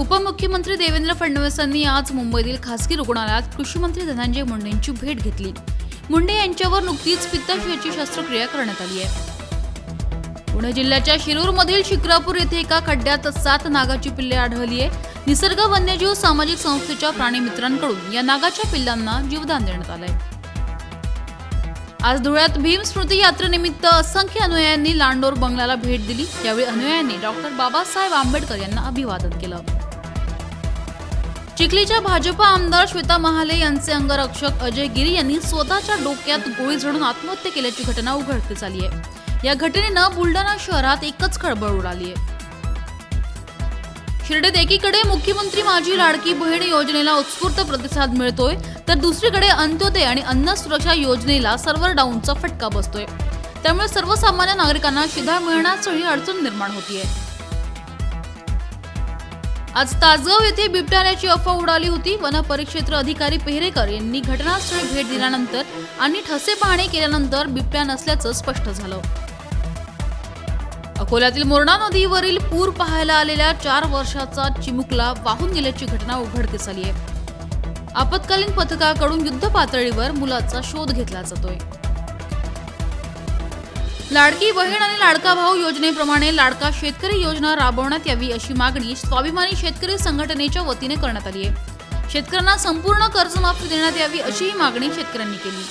उपमुख्यमंत्री देवेंद्र फडणवीसांनी आज मुंबईतील खासगी रुग्णालयात कृषीमंत्री धनंजय मुंडेंची भेट घेतली. मुंडे यांच्यावर नुकतीच पित्ताशयाची शस्त्रक्रिया करण्यात आली आहे. पुणे जिल्ह्याच्या शिरूरमधील शिक्रापूर येथे एका खड्ड्यात सात नागाची पिल्ले आढळली आहे. निसर्ग वन्यजीव सामाजिक संस्थेच्या प्राणीमित्रांकडून या नागाच्या पिल्लांना जीवदान देण्यात आलंय. आज धुळ्यात भीम स्मृती यात्रेनिमित्त असंख्य अनुयायांनी लांडोर बंगल्याला भेट दिली. यावेळी अनुयायांनी डॉक्टर बाबासाहेब आंबेडकर यांना अभिवादन केलं. चिखलीच्या भाजपा आमदार श्वेता महाले यांचे अंगरक्षक अजय गिरी यांनी स्वतःच्या डोक्यात गोळी झडून आत्महत्या केल्याची घटना उघडकीस आली आहे. या घटनेनं बुलढाणा शहरात एकच खळबळ उडाली आहे. शिर्डीत एकीकडे मुख्यमंत्री माझी लाडकी बहीण योजनेला उत्स्फूर्त प्रतिसाद मिळतोय तर दुसरीकडे अंत्योदय आणि अन्न सुरक्षा योजनेला सर्व्हर डाऊनचा फटका बसतोय. त्यामुळे सर्वसामान्य नागरिकांना शिधा मिळण्यासही अडचण निर्माण होतीये. आज तासगाव येथे बिबटाऱ्याची अफवा उडाली होती. वन परिक्षेत्र अधिकारी पेहरेकर यांनी घटनास्थळी भेट दिल्यानंतर आणि ठसे पाहणी केल्यानंतर बिबट्या नसल्याचं स्पष्ट झालं. अकोल्यातील मोरणा नदीवरील पूर पाहायला आलेल्या चार वर्षाचा चिमुकला वाहून गेल्याची घटना उघडकीस आली आहे आपत्कालीन पथकाकडून युद्ध पातळीवर मुलाचा शोध घेतला जातोय. लाडकी बहीण आणि लाडका भाऊ योजनेप्रमाणे लाडका शेतकरी योजना राबवण्यात यावी अशी मागणी स्वाभिमानी शेतकरी संघटनेच्या वतीने करण्यात आली आहे. शेतकऱ्यांना संपूर्ण कर्जमाफी देण्यात यावी अशीही मागणी शेतकऱ्यांनी केली.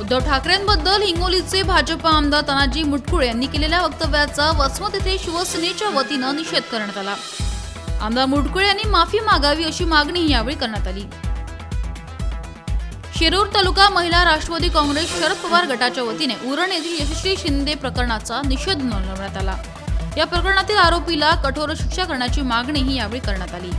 उद्धव ठाकरेंबद्दल हिंगोलीचे भाजपा आमदार तानाजी मुटकुळे यांनी केलेल्या वक्तव्याचा वसमत येथे शिवसेनेच्या वतीनं निषेध करण्यात आला. आमदार मुटकुळे यांनी माफी मागावी अशी मागणी यावेळी करण्यात आली. शिरूर तालुका महिला राष्ट्रवादी काँग्रेस शरद पवार गटाच्या वतीने उरण येथील यशस्वी शिंदे प्रकरणाचा निषेध नोंदवण्यात आला. या प्रकरणातील आरोपीला कठोर शिक्षा करण्याची मागणीही यावेळी करण्यात आली.